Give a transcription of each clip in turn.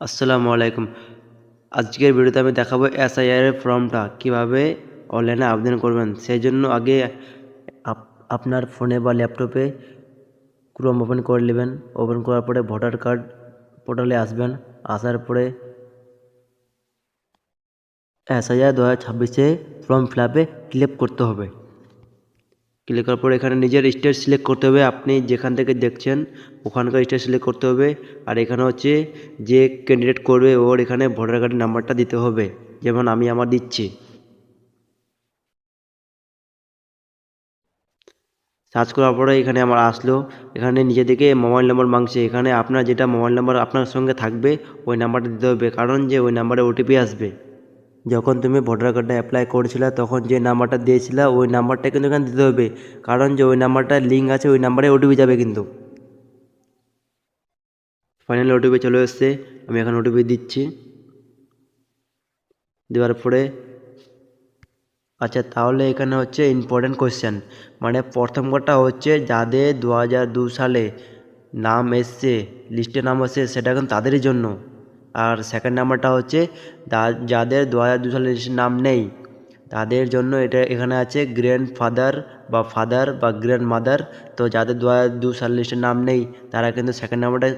আসসালামু আলাইকুম। আজকের ভিডিওতে আমি দেখাবো এসআইআর এর ফর্মটা কীভাবে অনলাইনে আবেদন করবেন। সেই জন্য আগে আপ- আপনার ফোনে বা ল্যাপটপে ক্রোম ওপেন করে নেবেন। ওপেন করার পরে ভোটার কার্ড পোর্টালে আসবেন। আসার পরে এসআইআর দু হাজার ছাব্বিশে ফর্ম ফিল আপে ক্লিক করতে হবে। ক্লিক করার পরে এখানে নিজের স্টেট সিলেক্ট করতে হবে। আপনি যেখান থেকে দেখছেন, ওখানকার স্টেট সিলেক্ট করতে হবে। আর এখানে হচ্ছে যে ক্যান্ডিডেট করবে, ওর এখানে ভোটার কার্ডের নাম্বারটা দিতে হবে। যেমন আমি আমার দিচ্ছি। সার্চ করার পরে এখানে আমার আসলো। এখানে নিজে থেকে মোবাইল নম্বর মাংছে এখানে আপনার যেটা মোবাইল নাম্বার আপনার সঙ্গে থাকবে, ওই নাম্বারটা দিতে হবে। কারণ যে ওই নাম্বারে ওটিপি আসবে। যখন তুমি ভোটার কার্ডটা অ্যাপ্লাই করেছিলে, তখন যে নাম্বারটা দিয়েছিলে, ওই নাম্বারটা কিন্তু এখানে দিতে হবে। কারণ যে ওই নাম্বারটা লিঙ্ক আছে, ওই নাম্বারে ওটিপি যাবে কিন্তু। ফাইনালি ওটিপি চলে এসছে। আমি এখন ওটিপি দিচ্ছি। দেওয়ার পরে আচ্ছা তাহলে এখানে হচ্ছে ইম্পর্টেন্ট কোয়েশ্চেন মানে প্রথম কথা হচ্ছে, যাদের দু সালে নাম এসছে লিস্টে নাম এসছে, সেটা কিন্তু তাদেরই জন্য। আর সেকেন্ড নাম্বারটা হচ্ছে যাদের দু হাজার দু সালে নাম নেই, তাদের জন্য এটা এখানে আছে গ্র্যান্ড ফাদার বা ফাদার বা গ্র্যান্ড মাদার তো যাদের দু হাজার দু সালে লিস্টে নাম নেই, তারা কিন্তু সেকেন্ড নাম্বারটা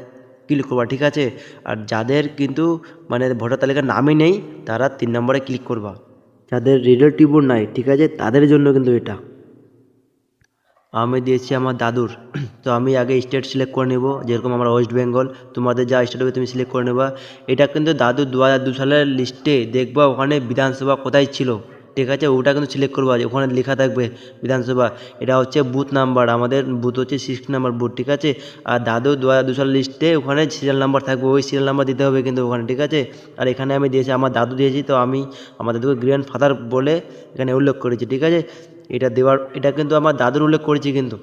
ক্লিক করবা, ঠিক আছে? আর যাদের কিন্তু মানে ভোটার তালিকার নামই নেই, তারা তিন নম্বরে ক্লিক করবা। যাদের রিলেটিভও নাই, ঠিক আছে? তাদের জন্য কিন্তু এটা। আমি দিয়েছি আমার দাদুর। তো আমি আগে স্টেট সিলেক্ট করে নেব, যেরকম আমার ওয়েস্ট বেঙ্গল তোমাদের যা স্টেট হবে তুমি সিলেক্ট করে নেবা। এটা কিন্তু দাদু দু হাজার দু সালের লিস্টে দেখবা ওখানে বিধানসভা কোথায় ছিল। ঠিক আছে? ওটা কিন্তু সিলেক্ট করবা যে ওখানে লেখা থাকবে বিধানসভা। এটা হচ্ছে বুথ নাম্বার আমাদের বুথ হচ্ছে সিক্স নাম্বার বুথ ঠিক আছে? আর দাদু দু হাজার দু সালের লিস্টে ওখানে সিরিয়াল নাম্বার থাকবে। ওই সিরিয়াল নাম্বার দিতে হবে কিন্তু ওখানে, ঠিক আছে? আর এখানে আমি দিয়েছি, আমার দাদু দিয়েছি, তো আমি, আমার দাদুকে গ্র্যান্ড ফাদার বলে এখানে উল্লেখ করেছি, ঠিক আছে? এটা দেওয়ার, এটা কিন্তু আমার দাদুর উল্লেখ করেছি কিন্তু।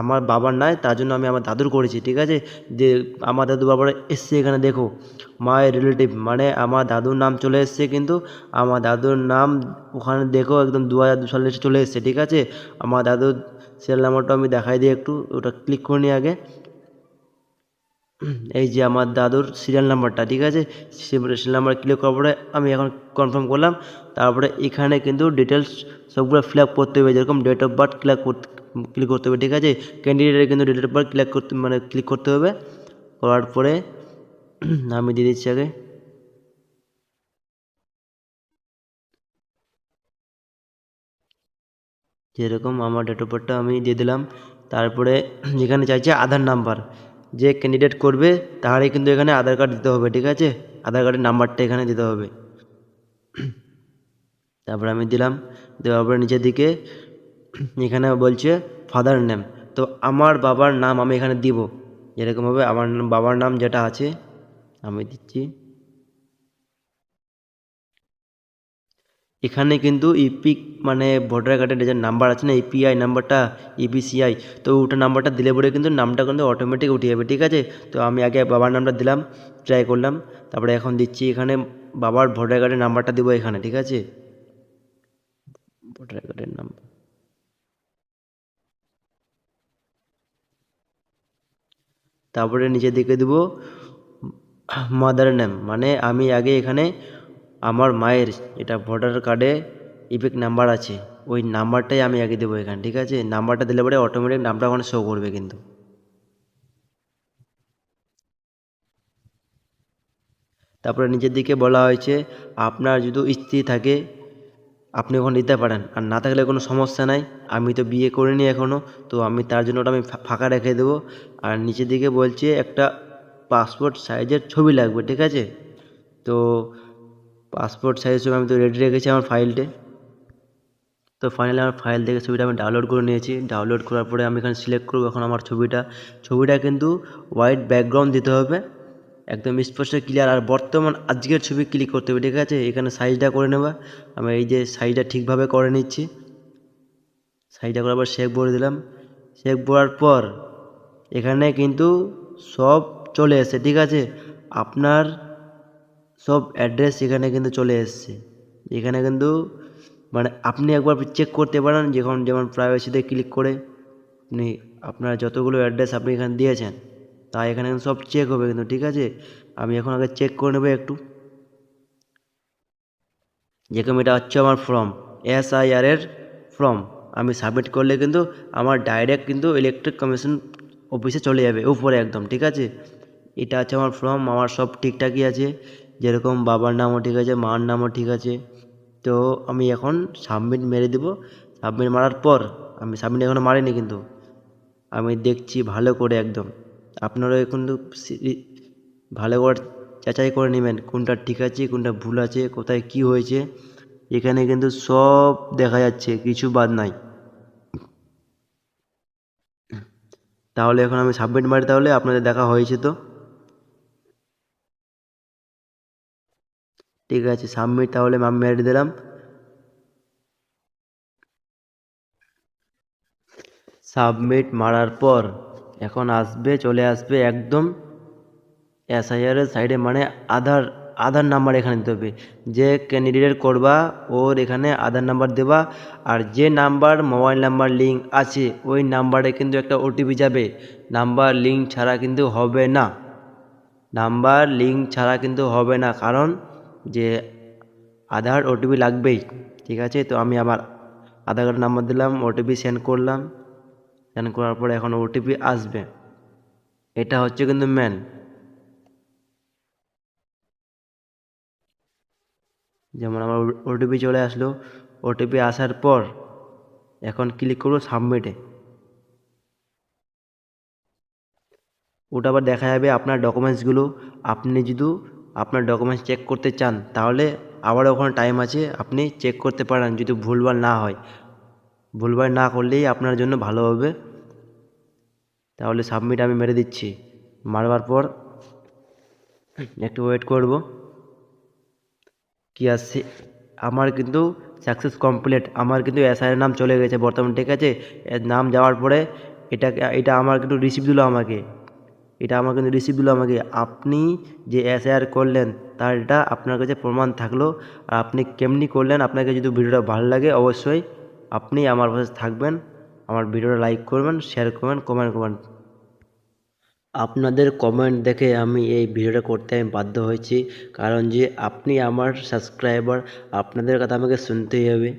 আমার বাবার নাই, তার জন্য আমি আমার দাদুর করেছি, ঠিক আছে? যে আমার দাদু বাবার এসছে এখানে, দেখো। মায়ের রিলেটিভ মানে আমার দাদুর নাম চলে এসছে কিন্তু, আমার দাদুর নাম ওখানে দেখো একদম দু হাজার দু সালে চলে এসছে, ঠিক আছে? আমার দাদুর সেল নাম্বারটা আমি দেখাই দিই একটু, ওটা ক্লিক করে নিই আগে। এই যে আমার দাদুর সিরিয়াল নাম্বারটা ঠিক আছে? সিরিয়াল নাম্বার ক্লিক করার পরে আমি এখন কনফার্ম করলাম। তারপরে এখানে কিন্তু ডিটেলস সবগুলো ফিল আপ করতে হবে, যেরকম ডেট অফ বার্থ ক্লিক করতে ক্লিক করতে হবে, ঠিক আছে? ক্যান্ডিডেটের কিন্তু ডেট অফ বার্থ ক্লিক করতে মানে ক্লিক করতে হবে। করার পরে আমি দিয়ে দিচ্ছি আগে। যেরকম আমার ডেট অফ বার্থটা আমি দিয়ে দিলাম। তারপরে যেখানে চাইছে আধার নাম্বার যে ক্যান্ডিডেট করবে তাহলে কিন্তু এখানে আধার কার্ড দিতে হবে, ঠিক আছে? আধার কার্ডের নাম্বারটা এখানে দিতে হবে। তারপরে আমি দিলাম, দেওয়ার পরে নিচের দিকে এখানে বলছে ফাদার নেম তো আমার বাবার নাম আমি এখানে দিব। যেরকমভাবে আমার বাবার নাম যেটা আছে, আমি দিচ্ছি। এখানে কিন্তু ইপিক মানে ভোটার কার্ডের যে নাম্বার আছে না ইপিআই নাম্বারটা ইপিসিআই তো ওটা নাম্বারটা দিলে পরে কিন্তু নামটা কিন্তু অটোমেটিক উঠে যাবে, ঠিক আছে? তো আমি আগে বাবার নামটা দিলাম ট্রাই করলাম, তারপরে এখন দিচ্ছি এখানে বাবার ভোটার কার্ডের নাম্বারটা দিব এখানে, ঠিক আছে? ভোটার কার্ডের নাম্বার তারপরে নিচের দিকে দেবো মাদার নেম মানে আমি আগে এখানে আমার মায়ের এটা ভোটার কার্ডে ইপিক নাম্বার আছে। ওই নাম্বারটাই আমি আগে দেবো এখানে, ঠিক আছে? নাম্বারটা দিলে পরে অটোমেটিক নামটা ওখানে শো করবে কিন্তু। তারপরে নিচের দিকে বলা হয়েছে, আপনার যদি স্ত্রী থাকে, আপনি ওখানে দিতে পারেন। আর না থাকলে কোনো সমস্যা নাই। আমি তো বিয়ে করিনি এখনও তো আমি তার জন্য ওটা আমি ফাঁকা রেখে দেবো। আর নিচের দিকে বলছে একটা পাসপোর্ট সাইজের ছবি লাগবে, ঠিক আছে? তো পাসপোর্ট সাইজ ছবি আমি তো রেডি রেখেছি আমার ফাইলটে তো। ফাইনালি আমার ফাইল থেকে ছবিটা আমি ডাউনলোড করে নিয়েছি। ডাউনলোড করার পরে আমি এখানে সিলেক্ট করব এখন আমার ছবিটা। ছবিটা কিন্তু হোয়াইট ব্যাকগ্রাউন্ড দিতে হবে। একদম স্পষ্ট ক্লিয়ার আর বর্তমান আজকের ছবি ক্লিক করতে হবে, ঠিক আছে? এখানে সাইজটা করে নেবা। আমি এই যে সাইজটা ঠিকভাবে করে নিচ্ছি। সাইজটা করার পর সেভ ভরে দিলাম। সেভ ভরার পর এখানে কিন্তু সব চলে এসে ঠিক আছে? আপনার সব অ্যাড্রেস এখানে কিন্তু চলে এসছে। এখানে কিন্তু মানে আপনি একবার চেক করতে পারেন, যখন, যেমন প্রাইভেসিতে ক্লিক করে আপনি, আপনার যতগুলো অ্যাড্রেস আপনি এখানে দিয়েছেন তাই এখানে কিন্তু সব চেক হবে কিন্তু, ঠিক আছে? আমি এখন আগে চেক করে নেব একটু। যেরকম এটা হচ্ছে আমার ফর্ম এস আই আর এর ফর্ম আমি সাবমিট করলে কিন্তু আমার ডাইরেক্ট কিন্তু ইলেকট্রিক কমিশন অফিসে চলে যাবে, উপরে একদম, ঠিক আছে? এটা হচ্ছে আমার ফর্ম আমার সব ঠিকঠাকই আছে। যেরকম বাবার নামও ঠিক আছে, মার নামও ঠিক আছে। তো আমি এখন সাবমিট মেরে দেবো। সাবমিট মারার পর, আমি সাবমিট এখনও মারিনি কিন্তু। আমি দেখছি ভালো করে একদম। আপনারাও কিন্তু ভালো করে যাচাই করে নেবেন, কোনটা ঠিক আছে, কোনটা ভুল আছে, কোথায় কি হয়েছে। এখানে কিন্তু সব দেখা যাচ্ছে, কিছু বাদ নাই। তাহলে এখন আমি সাবমিট মারি, তাহলে আপনাদের দেখা হয়েছে তো। ঠিক আছে সাবমিট তাহলে মেরে দিলাম। সাবমিট মারার পর এখন আসবে, চলে আসবে একদম এসআইআর এর সাইডে মানে আধার আধার নাম্বার এখানে দিতে হবে। যে ক্যান্ডিডেট করবা, ওর এখানে আধার নাম্বার দেবা, আর যে নাম্বার মোবাইল নাম্বার লিঙ্ক আছে, ওই নাম্বারে কিন্তু একটা ওটিপি যাবে। নাম্বার লিঙ্ক ছাড়া কিন্তু হবে না। নাম্বার লিঙ্ক ছাড়া কিন্তু হবে না, কারণ যে আধার ওটিপি লাগবেই, ঠিক আছে? তো আমি আমার আধার কার্ড নাম্বার দিলাম ওটিপি সেন্ড করলাম। সেন্ড করার পরে এখন ওটিপি আসবে। এটা হচ্ছে কিন্তু মেন যেমন আমার ওটিপি চলে আসলো ওটিপি আসার পর এখন ক্লিক করব সাবমিটে ওটা আবার দেখা যাবে আপনার ডকুমেন্টসগুলো আপনি যদি আপনার ডকুমেন্টস চেক করতে চান, তাহলে আবারও ওখানে টাইম আছে, আপনি চেক করতে পারেন যদি ভুলভাল না হয়। ভুলভাল না করলেই আপনার জন্য ভালো হবে। তাহলে সাবমিট আমি মেরে দিচ্ছি। মারবার পর একটু ওয়েট করব। কি আসছে? আমার কিন্তু সাকসেস কমপ্লিট আমার কিন্তু এসআইয়ের নাম চলে গেছে বর্তমান, ঠিক আছে? নাম যাওয়ার পরে এটা এটা আমার কিন্তু রিসিভ দিলো আমাকে। এটা আমার কিন্তু রিসিভ দিল আমাকে। আপনি যে এসআইআর করলেন তার এটা আপনার কাছে প্রমাণ থাকল। আর আপনি কেমনি করলেন, আপনাকে যদি ভিডিওটা ভালো লাগে, অবশ্যই আপনি আমার পাশে থাকবেন। আমার ভিডিওটা লাইক করবেন শেয়ার করবেন কমেন্ট করবেন। আপনাদের কমেন্ট দেখে আমি এই ভিডিওটা করতে আমি বাধ্য হয়েছি। কারণ যে আপনি আমার সাবস্ক্রাইবার আপনাদের কথা আমাকে শুনতেই হবে।